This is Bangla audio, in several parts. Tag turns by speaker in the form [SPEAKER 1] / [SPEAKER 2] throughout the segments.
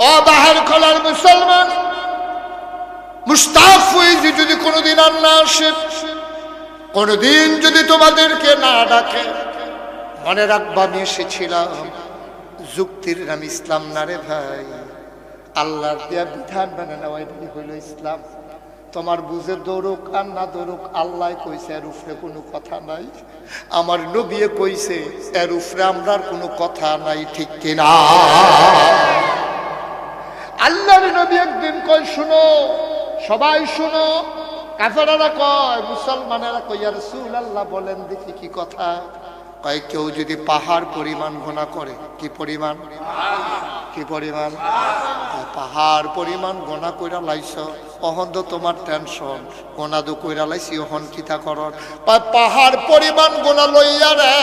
[SPEAKER 1] ও বাহার খোলার মুসলমান। মুস্তাফ হয়েছি যদি কোনোদিন আর না আসে, কোনোদিন যদি তোমাদেরকে না ডাকে, মনে রাখবা আমি এসেছিলাম। যুক্তির নাম ইসলাম না রে ভাই। আল্লাহর দেয়া বিধান মানে নেওয়াই হইল ইসলাম। তোমার বুঝে দৌড়ুক আর না দৌড়ুক আল্লাহ কইছে এর উপরে কোনো কথা নাই। আমার নবিয়ে কইছে, এর উপরে আমরার কোনো কথা নাই, ঠিক কিনা? আল্লাহর নবী একদিন কয়, শুনো, সবাই শুনো। কাফেরারা কয়, মুসলমানেরা কই আর সুল আল্লাহ বলেন দেখি কি কথা? কয়, কেউ যদি পাহাড় পরিমাণ গোনা করে, কি পরিমাণ? কি পরিমাণ? পাহাড় পরিমাণ গোনা কইরা লাইছ, অহন তো তোমার টেনশন গোনা দু কইরা লাইছি, অহন কিতা কয়, পাহাড় পরিমাণ গোনা লইয়া রে,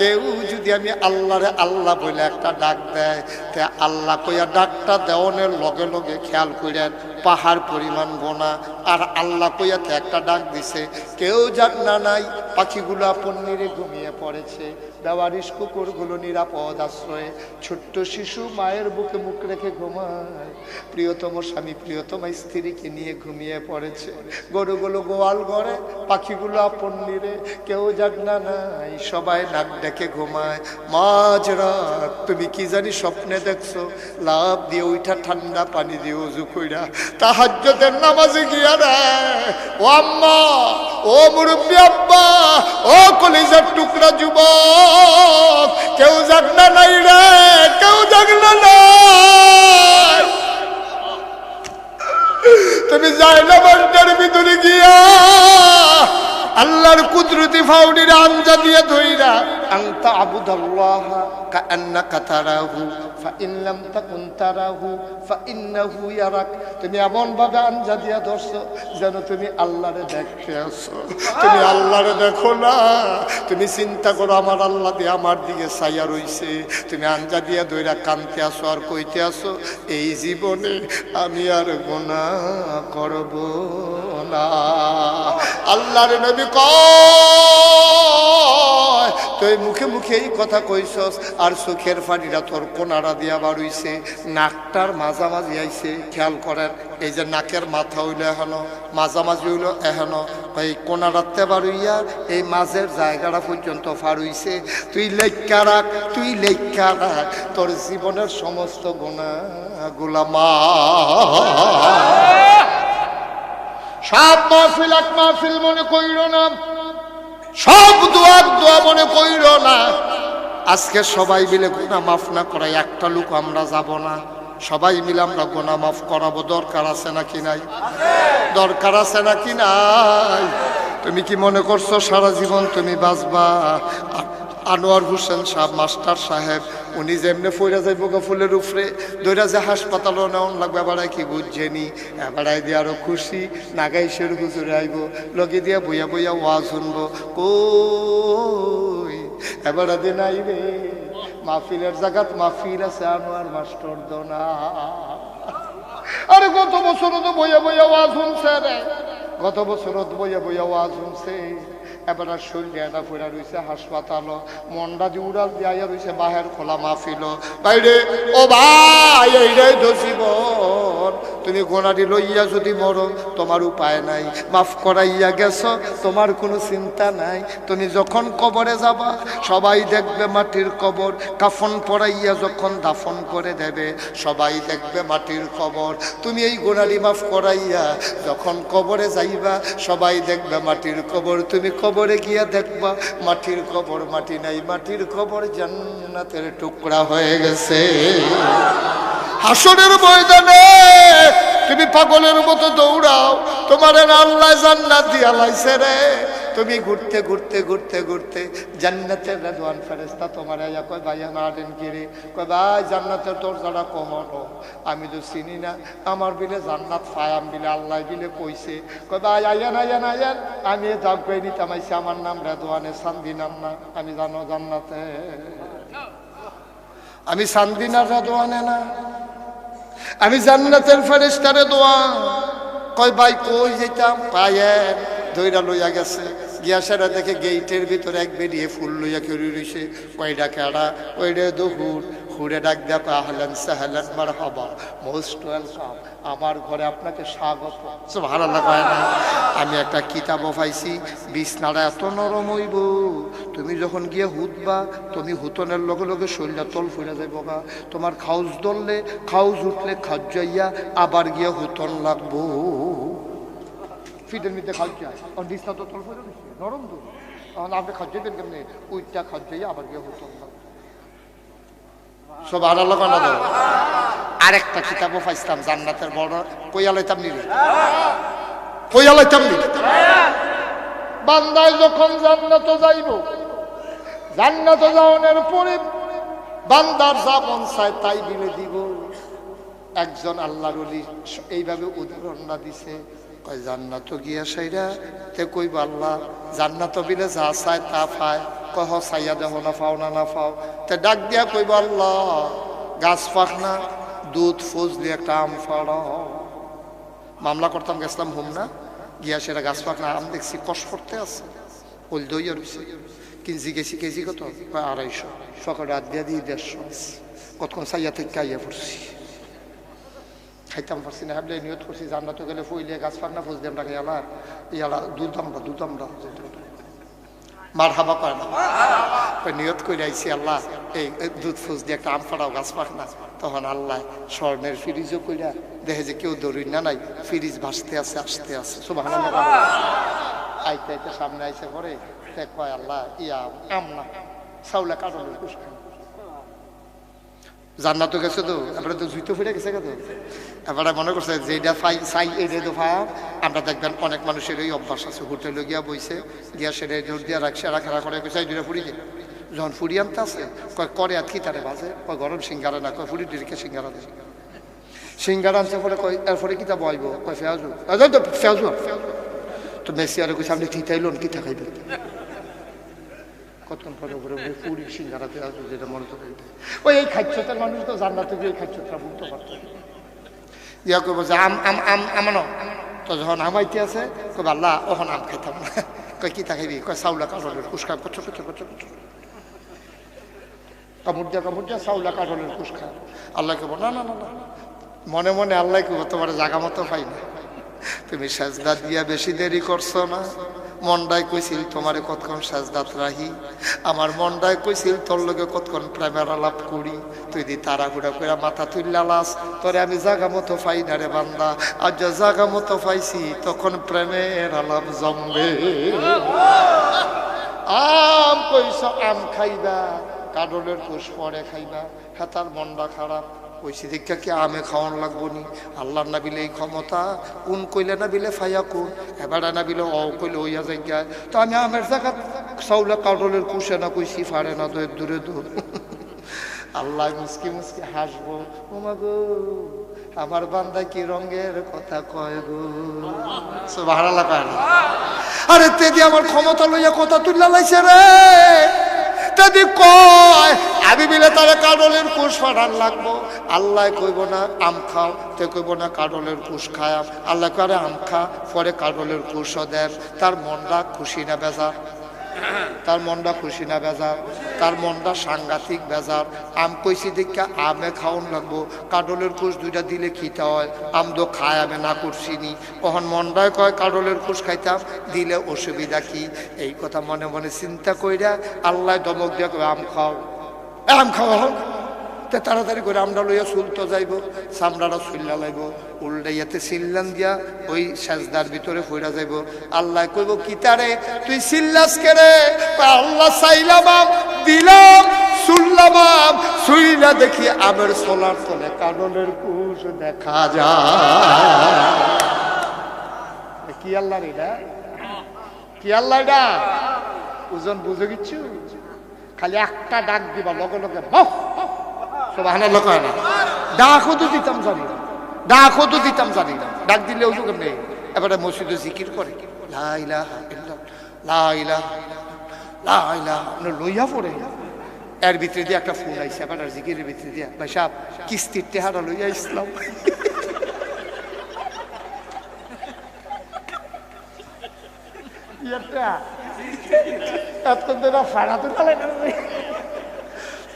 [SPEAKER 1] কেউ যদি আমি আল্লাহরে আল্লাহ বলে একটা ডাক দেয় তে আল্লাহ কইয়া ডাকটা দেওয়ানের লগে লগে খেয়াল করেন পাহাড় পরিমাণ গোনা। আর আল্লাহ কইয়াতে একটা ডাক দিছে, কেউ যাক না নাই, পাখিগুলো আপন নিরে ঘুমিয়ে পড়েছে। বেওয়ারিশ কুকুরগুলো নিরাপদ আশ্রয়ে, ছোট্ট শিশু মায়ের বুকে মুখ রেখে ঘুমায়। প্রিয়তম স্বামী প্রিয়তম স্ত্রীকে নিয়ে ঘুমিয়ে পড়েছে। গরুগুলো গোয়াল ঘরে, পাখিগুলো আপন নিরে কেউ যাক না নাই, সবাই নাক ডেকে ঘুমায়। মাঝ রাত, তুমি কি জানি স্বপ্নে দেখছ? লাভ দিয়ে ওইটা ঠান্ডা পানি দিয়ে উজু কইরা তাহাজ্জতের নামাজে গিয়া রে ও আম্মা, ও মুরব্বী আব্বা, ও কলিজার টুকরা যুবক, কেউ যাক না নাই রে, কেউ যাক না নাই। তুমি যাই না বান্ডার ভিতরে গিয়া আল্লাহর কুদরতি ফাউডির আঞ্জা দিয়ে ধইরা আংতা আবুদাল্লাহ কান্নাকা তারাহু ফাইন লাম তাকুন তারাহু ফাইন্নাহু ইয়ারাক তুমি এমন ভাবে আঞ্জা দিয়া ধরছো যেন তুমি আল্লাহরে দেখতে আসো তুমি আল্লাহরে দেখো না। তুমি চিন্তা করো, আমার আল্লাহ দিয়ে আমার দিকে ছাইয়া রইছে। তুমি আঞ্জা দিয়া দইরা কানতে আসো আর কইতে আসো এই জীবনে আমি আর গোনা করব না। আল্লাহর নবী কয় তুই মুখে মুখে এই কথা কইছস, আর চোখের পানিটা তোর কোনারা দিয়া বাড়ইছে, নাকটার মাঝামাঝি আইছে, খেয়াল করেন, এই যে নাকের মাথা হইল এখনও, মাঝামাঝি হইল এখনও এই কোনারাতে বাড়ইয়া এই মাঝের জায়গাটা পর্যন্ত ফাড়ইছে, তুই লেখা রাখ, তুই লেখা রাখ, তোর জীবনের সমস্ত গোনা গোলামা সব মাহফিল এক মাহফিল মনে কইর না। সব দোয়ার দোয়া মনে কইর না। আজকে সবাই মিলে গুণা মাফ না করাই একটা লোক আমরা যাব না। সবাই মিলে আমরা গোনা মাফ করাবো। দরকার আছে নাকি নাই? দরকার আছে নাকি নাই? তুমি কি মনে করছ সারা জীবন তুমি বাঁচবা? আ- আনোয়ার হোসেন সাহেব মাস্টার সাহেব, উনি যেমনি ফইরা যাইব ফুলের উপরে, দইরা যে হাসপাতালও নেওয়ান লাগবে এবারাই কি বুঝছেনি এবারাই দিয়ে আরও খুশি, নাগাইশের হুজুরে আইব, লগে দিয়া বইয়া বইয়া ওয়াজ শুনব, কই, এবারা দিন আইবে মাহফিলের জায়গাত মাহফিল আছে আনোয়ার মাস্টার দোনা। আরে গত বছর তো বইয়া বইয়া ওয়াজ শুনছে রে, গত বছর বইয়া বইয়া ওয়াজ শুনছে। এবার আর শরীরে ফুরা রয়েছে হাসপাতাল। মন্ডা যে উড়াল দিয়া রয়েছে, বাহের খোলা মাফিল বাইরে, ও ভাই এইটাই তো তুমি গোনাটি লইয়া যদি মরো, তোমার উপায় নাই। মাফ করাইয়া গেছ, তোমার কোনো চিন্তা নাই। তুমি যখন কবরে যাবা, সবাই দেখবে মাটির কবর। কাফন পরাইয়া যখন দাফন করে দেবে, সবাই দেখবে মাটির কবর। তুমি এই গোনারি মাফ করাইয়া যখন কবরে যাইবা, সবাই দেখবে মাটির কবর। তুমি কবরে গিয়া দেখবা, মাটির কবর, মাটি নাই, মাটির কবর জান্নাতের টুকরা হয়ে গেছে। হাসনের ময়দানে তুমি পাগলের মতো দৌড়াও, তোমার আল্লাহ জান্নাত দিয়া লাইছে রে। তুমি ঘুরতে ঘুরতে ঘুরতে ঘুরতে জান্নাতের রেদওয়ান ফেরেস্তা তোমার আয়া কয়, ভাই দেন কিরে কয়, ভাই, জান্নাতে তোর যারা কহন আমি তো চিনি না। আমার বিলে জান্নাত ফায়াম বিলে, আল্লাহ বিলে কইছে। কয়, ভাই, আয়ান আয়ান আয়ান, আমি যাক করে নিতাম আমার নাম রেদওয়ানে শান্তি নাম না, আমি জানো জান্নাতে। আমি শান্তিনার রেদওয়ানে না, আমি জান্নাতের ফেরেস্তারে দোয়া কয়, ভাই, কই যেতাম পায়ের ধইরা লইয়া গেছে। গিয়া সেটা দেখে গেইটের ভিতরে এক বেরিয়ে ফুল লইয়া কেড়ে রইছে। কয়টা কেড়া কয়টা দহুর ঘুরে ডাক দেখো আহলেন সাহলেন মার হবা মোস্ট ওয়েলকাম, আমার ঘরে আপনাকে স্বাগত। ভালো লাগায় না, আমি একটা কিতাবও পাইছি, বিছনাটা এত নরম হইব, তুমি যখন গিয়ে হুতবা, তুমি হুতনের লগে লগে শরীরটা তল ফুলে যাইব গা। তোমার খাউজ ধরলে, খাউজ উঠলে খাজ্জাইয়া আবার গিয়ে হুতন লাগবো। ফিটের মধ্যে খাজ্জা আর বিছনা তো তল ফুলে দিচ্ছে নরম তো তখন আপনি খাজ্জাইবেন কেমনি? উইটা খাজ্জাইয়া আবার গিয়ে দাও আরেকটা কিতাবও পাইছিলাম জান্নাতের বড় কইয়া লইতাম নিলে কইয়া লইতাম নিলে বান্দায় যখন জান্নাত যাইব, জান্নাত পরে বান্দার মন চায় তাই বিলে দিব। একজন আল্লাহর এইভাবে উদাহরণটা দিছে। কয় জান্নাত গিয়া সাইরা তে কইব আল্লাহ, জান্নাত বিলে যা চায় তা পায়। কহ, চাইয়া দেহ না পাও না না পাও। তে ডাক দিয়া কইব আল্লাহ, গাছ পাক না, দুধ ফজলি একটা আম ফাড়াও। মামলা করতাম, গেছিলাম হোম না, গিয়া সেটা গাছ পাক না, আম দেখছি কষ করতে আছে। ওল দই রয়েছে কিনছি, গেছি, কেজি কত? আড়াইশো। সকালে রাত দিয়া দিয়ে দেড়শো। কতক্ষণ চাইয়া থেকে আইয়া পড়ছি। খাইতাম পারছি না, হাবলে নিয়ত করছি জান্নাত গেলে ফইলে গাছ না ফজ দিয়ে আমরা ইয়ালা ইয়ালা দুধ আমরা দুধ আমরা মার হাবা করে না? নিয়ত করে আইছি, আল্লাহ, এই দুধ ফুজ দিয়ে একটা আম ফাড়াও, গাছ পাক না। তখন আল্লাহ স্বর্ণের ফ্রিজও কইরা দেখে যে কেউ দৌড়ি না নাই, ফ্রিজ ভাসতে আছে, আসতে আছে। সব আইতে আইতে সামনে আইসে পরে কয়, আল্লাহ ইয়া আম না। চাউলা কাটলের কুস জান্নাত গেছে তো এবারে তো জুইতো ফিরে গেছে তো এবারে মনে করছে যেটা ফাই চাই এটা তো ফাই আমরা দেখবেন অনেক মানুষের এই অভ্যাস আছে, হোটেলে গিয়া বইছে, গিয়া সেটা জোর দিয়া রাখছে এরা খেলা করে গেছে দুটা ফুড়ি যখন ফুড়ি আনতে আছে কয়, করে আর কি তারে বাজে? কয়, গরম সিঙ্গারা না। কয় ফুড়ি ডিরিকে সিঙ্গারা দেয় সিঙ্গারা আনছে পরে কয়, এরপরে কিতা বইব? কয়, ফেয়াজু। তো ফেয়াজু তো মেসি আর কইছে, আপনি ঠিতাইলন কি থাকাইবেন কতক্ষণ পরে উপরে উপরে পুরি সিঙ্গারাতে আসবে যেটা মনে তো ওই এই খাদ্যতার মানুষ তো জান্নাতে গিয়ে খাদ্যতা বুঝতে পারত। ইয়া কইব যে আম আম আম আমানো তো যখন আমাইতে আছে, কইব, আল্লাহ ওখন আম খাইতাম। না কই, কি খাইবি? কয় চাউলা কাঠলের কুসকা কচ্ছ কচ্ছ কচ্ছ কচ্ছ। কামড় দিয়া কামড় দিয়া, চাউলা কাঠলের কুসকা আল্লাহ কেবল না না না না। মনে মনে আল্লাহ কেবল তোমার জাগা মতো পাই না। তুমি সাজদা দিয়া বেশি দেরি করছ না। মন্ডায় কইছিল, তোমারে কতক্ষণ সাজদাত রাহি? আমার মন্ডায় কইছিল, তোর লগে কতক্ষণ প্রেমের আলাপ করি? তুই দি তাড়াহুড়া করে মাথা তুললা লাস। তোরে আমি জাগা মতো পাই না রে বান্দা। আর যা জাগা মতো পাইছি, তখন প্রেমের আলাপ জমবে। আম কইস আম খাইবা। কাডলের কোষ পরে খাইবা। হেতার মন্ডা খারাপ। কইছি, দেখা কি আমে খাওয়ান লাগবো নি? আল্লাহ না বিলে এই ক্ষমতা কোন কইলে না বিলে ফাইয়া কোন এবারে না বিলে অ কইলে ওইয়া জায়গা তো আমি আমের জায়গা চাউলে কাডলের কুশে না কইছি, ফাড়ে না তো দূরে দূর আল্লাহ মুসকি মুসকি হাসবো ওমা গো, আমার বান্দা কি রঙের কথা কয় গো? ভাড়া লাগায় আরে তেদি আমার ক্ষমতা লইয়া কথা তুললা লাইছে রে। তেদি কয়, আমি বিলে তাহলে কাডলের কুশ ফাটার লাগবো। আল্লাহ কইব না, আম খাও। তে কইব না, কাডলের কুশ খায় আল্লাহ করে আম খা, পরে কাডলের কুশও দেন তার মনটা খুশি না, বেজার। তার মনটা খুশি না বেজার, তার মনটা সাংঘাতিক বেজার। আম কইছি দেখে আমে খাওয়ান লাগবো কাডলের কোষ দুইটা দিলে খিতা হয়, আম তো খায় আমি না করছি নি কখন মনটায় কয় কাডলের কোষ খাইতাম, দিলে অসুবিধা কি? এই কথা মনে মনে চিন্তা কইরা আল্লাহ দমক দিয়ে আম খাও। আম খাওয়া তে তাড়াতাড়ি করে আমরা লইয়া সুলতো যাইব চামড়াটা সুল্লা লাইব উল্টাইয়াতে সিল্লান দিয়া ওই সাজদার ভিতরে ফইরা যাইব। আল্লাহ কইব কি তারে? তুই সিল্লাস কয়, আল্লাহ চাইলাম দিলাম শুনলাম শুইলা দেখি আমের সোলার তলে কাননের কুশ দেখা যায়। কি আল্লাহ রে এটা? কি আল্লাহ এটা? ওজন বুঝে গিচ্ছু খালি একটা ডাক দিবা লগে লগে বফ সুবহানাল্লাহ কয় না ডাকও তো দিতাম জানি না ডাকও তো দিতাম জানি না ডাক দিলে ওই কেমনে এবারে মসজিদে জিকির করে লা ইলাহা ইল্লাল্লাহ, লা ইলাহা লা মানে লইয়া পড়ে এর ভিতরে দিয়ে একটা ফোন আইসে এবার জিকিরের ভিতরে দিয়া ভাই সাহেব কিস্তির টেহারা লইয়া ইসলাম ইয়ারটা এত দিন ফাড়া তো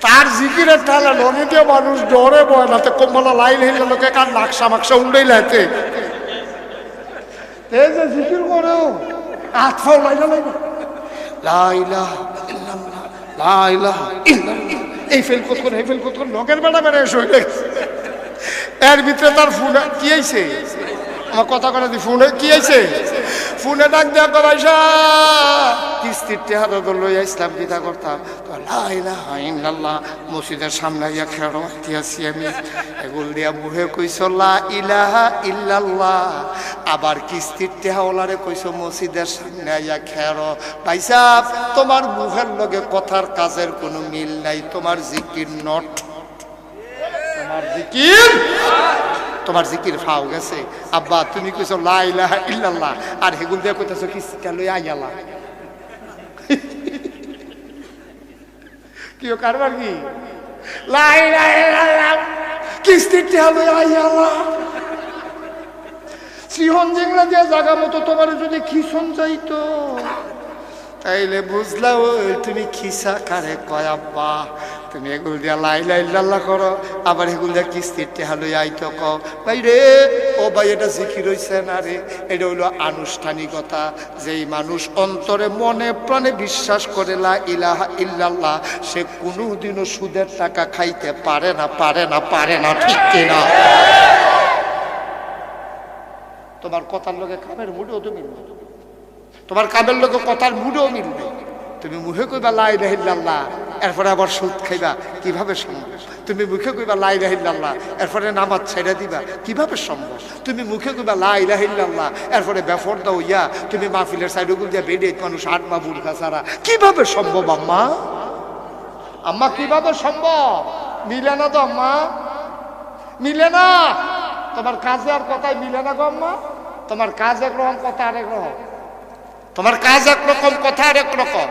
[SPEAKER 1] তার জিকিরের ঠালা নদীতে মানুষ ডরে বয় না, তো কম্বলা লাইল হইলে লোকে কার নাকশা মাকশা লাইতে এই যে জিকির করেও হাত ফাও লাইলা লাইলা লাইলা এই ফেল কতক্ষণ, এই ফেল কতক্ষণ লগের বেড়া বেড়া এসে এর ভিতরে তার ফোন, কি আইছে? আমার কথা করে দি, ফোনে, কি আইছে? ফোনে ডাক দেয়া কো ভাইসা কিস্তির টেহারা তো লই ইসলাম কিতা করতাম। তো লাইলা মসজিদের সামনে গিয়া খেড়ো আছি আমি। এগুল দিয়া মুহে কইছ, লা ইলাহা ইল্লাল্লাহ। আবার কিস্তির টেহাওয়ালারে কইছ, মসজিদের সামনে আইয়া খেড়ো ভাইসা তোমার মুখের লগে কথার কাজের কোনো মিল নাই, তোমার জিকির নট। তোমার জিকির? তোমার জিকির ফাও গেছে। আব্বা, তুমি কইছো লা ইলাহা ইল্লাল্লাহ, আর হেগুল দিয়া কইতাছো কি লই আইয়ালা কি কারবার কি? টেহা লই আইয়ালা সিহন জিংলা দিয়া জাগা মতো তোমার যদি খিসন যাইতো। তাইলে বুঝলা ওই তুমি খিসা কারে কয় তুমি এগুল দিয়া লাই লাই লাল্লা করো, আবার এগুল দিয়া কিস্তির টেহা লই আইতো ক ভাই রে, ও ভাই, এটা শিখি রইছে না রে? এটা হইল আনুষ্ঠানিকতা, যেই মানুষ অন্তরে মনে প্রাণে বিশ্বাস করে, লা ইলাহা ইল্লাল্লাহ, সে কোনোদিনও সুদের টাকা খাইতে পারে না পারে না পারে না, ঠিক কিনা? তোমার কথার লোকে কামের মুডেও তুমি মিলবে তোমার কামের লোকে কথার মুডেও মিলবে? তুমি মুখে কইবা লাই রাহিল্লাহ এরপরে আবার সুদ খাইবা, কীভাবে সম্ভব? তুমি মুখে কইবা লাই রাহিল্লাহ এরপরে নামাজ ছেড়ে দিবা, কীভাবে সম্ভব? তুমি মুখে কইবা লাই রাহিল্লাহ এরপরে বেফর দাও ইয়া তুমি মাহফিলের সাইড দিয়া বেডে মানুষ আট মা বুড়খা ছাড়া কীভাবে সম্ভব, আম্মা? আম্মা, কীভাবে সম্ভব? মিলে না তো, আম্মা? মিলে না? তোমার কাজে আর কথায় মিলে না গো, আম্মা? তোমার কাজ একরকম কথা আরেক রকম। তোমার কাজ একরকম কথা এক রকম।